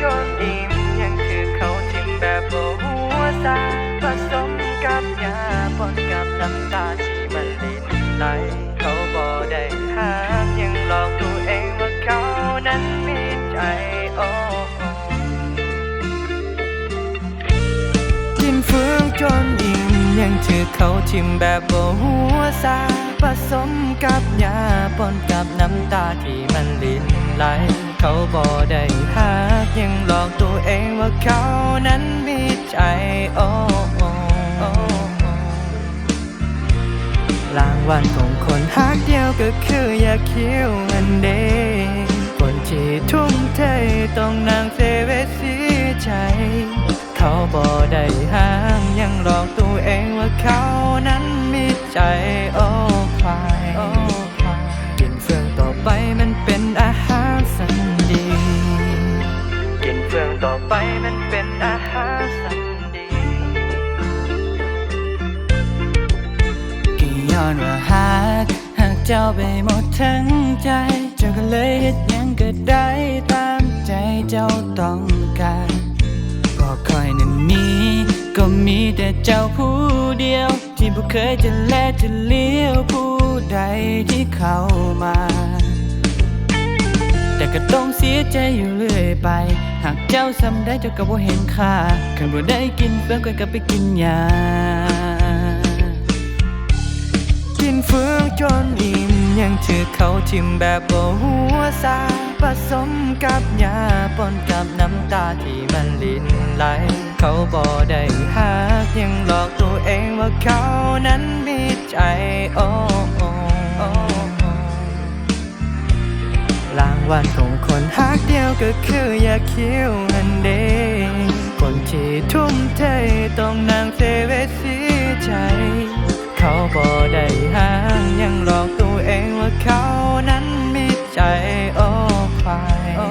จนอิ่มยังคือเขาทิมแบบโบหัวซาผสมกับยาปนกับน้ำตาที่มันลินไหลเขาบ่ได้ห้ามยังหลอกตัวเองว่าเขานั้นมีใจโอ้กินเฟืองจนอิ่มยังถือเขาทิมแบบโบหัวซาผสมกับยาปนกับน้ำตาที่มันลิน ไหลเขาบ่ได้หักยังหลอกตัวเองว่าเขานั้นมีใจโอ้โอ้โอ้รางวัลของคนหักเดียวก็คืออยากคิวเงินเดคนที่ทุ่มเทต้องนางเซเวสีใจ เขาบ่ได้ห้างยังหลอกตัวเองว่าเขานั้นมีใจโอ้ ย้อนว่าหักหักเจ้าไปหมดทั้งใจ เจ้าก็เลยเฮ็ดยังก็ได้ตามใจเจ้าต้องการบอกคอยนั้นมีก็มีแต่เจ้าผู้เดียว ที่บ่เคยจะแลจะเลี้ยวผู้ใดที่เข้ามา แต่ก็ต้องเสียใจอยู่เรื่อยไป หากเจ้าสำได้เจ้าก็บ่เห็นค่าคันบ่ได้กินเพื่อนก็กลับไปกินยา กินเฟืองจนอิ่มยังถือเขาทิมแบบบ่หัวซาผสมกับยาปนกับน้ำตาที่มันลินไหล เขาบ่ได้หักยังหลอกตัวเองว่าเขานั้นมีใจโอ้โอ้โอ้รางวัลของคนหักเดียวก็คืออยากคิวเงินเดคนที่ทุ่มเทต้องนางเยังหลอกตัวเองว่าเขานั้นมีใจโอ้ควายโอ้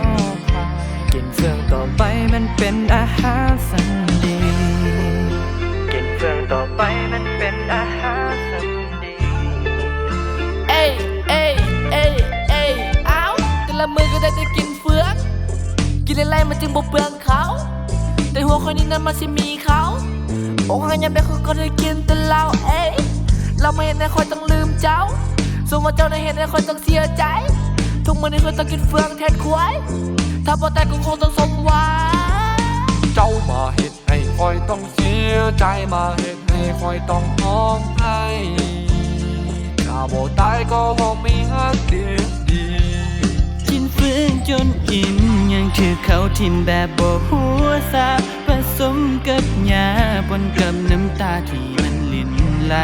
ควายกินเฟืองต่อไปมันเป็นอาหารสันดี กินเฟืองต่อไปมันเป็นอาหารสันดีเอ้ยเอ้ยเอ้ยเอ้ยเอาแต่ละมือก็ได้แต่กินเฟือง กินอะไรมันจึงบ่เปลืองเขา แต่หัวคนนี้นั้นมันสิมีเขาอกหักยังได้คนก็ได้กินแต่เราเอ้ย เราไม่เห็นในคอยต้องลืมเจ้าส่วนว่าเจ้าได้เห็นในคอยต้องเสียใจ ทุกมื้อนี้คอยต้องกินเฟืองแทนควายถ้าบ่ตายก็คงต้องสมหวังเจ้ามาเห็ดให้คอยต้องเสียใจมาเห็ดให้คอยต้องห้องไห้ถ้าบ่ตายก็คงมีฮักเดียวดีกินเฟืองจนอิ่มยังถือเขาทิมแบบบ่หัวซาผสมกับยาปนกับน้ำตาที่มันลินไหล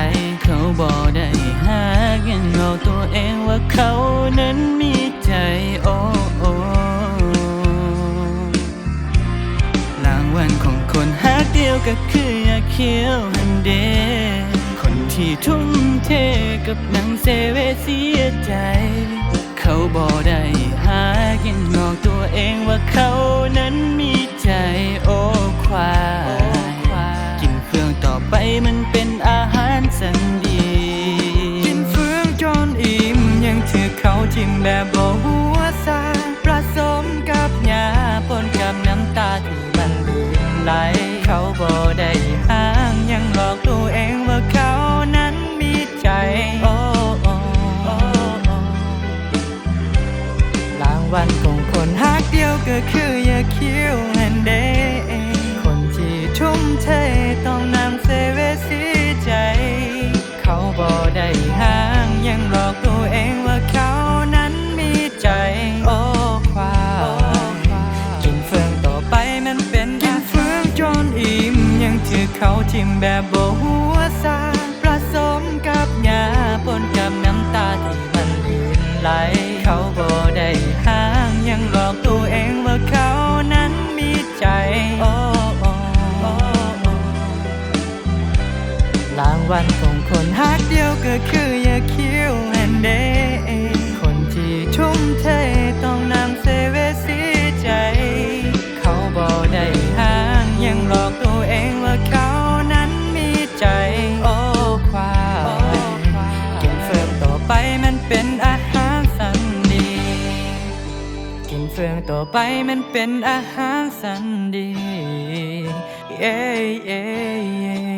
เขาบ่ได้หากยังเอาตัวเองว่าเขานั้นมีใจโอ้โอ้รางวัลของคนหากเดียวก็คืออยากเคี้ยวหันเด คนที่ทุ่มเทกับหนังเซเวเสียใจ เขาบ่ได้หากยังอกตัวเองว่าเขานั้นมีใจโอ้ควาย ทิ เขาทิมแบบโบหัวซาผสมกับยาปนกับน้ำตาที่มันลื่นไหล เขาโบได้ห้างยังหลอกตัวเองว่าเขานั้นมีใจโอ้โอโอโอ้รางวัลของคนหักเดียวก็คืออย่าคิวแอนเดคนที่ทุ่มเท มันเป็นอาหารสันดี กินเฟืองต่อไปมันเป็นอาหารสันดี เย้เย้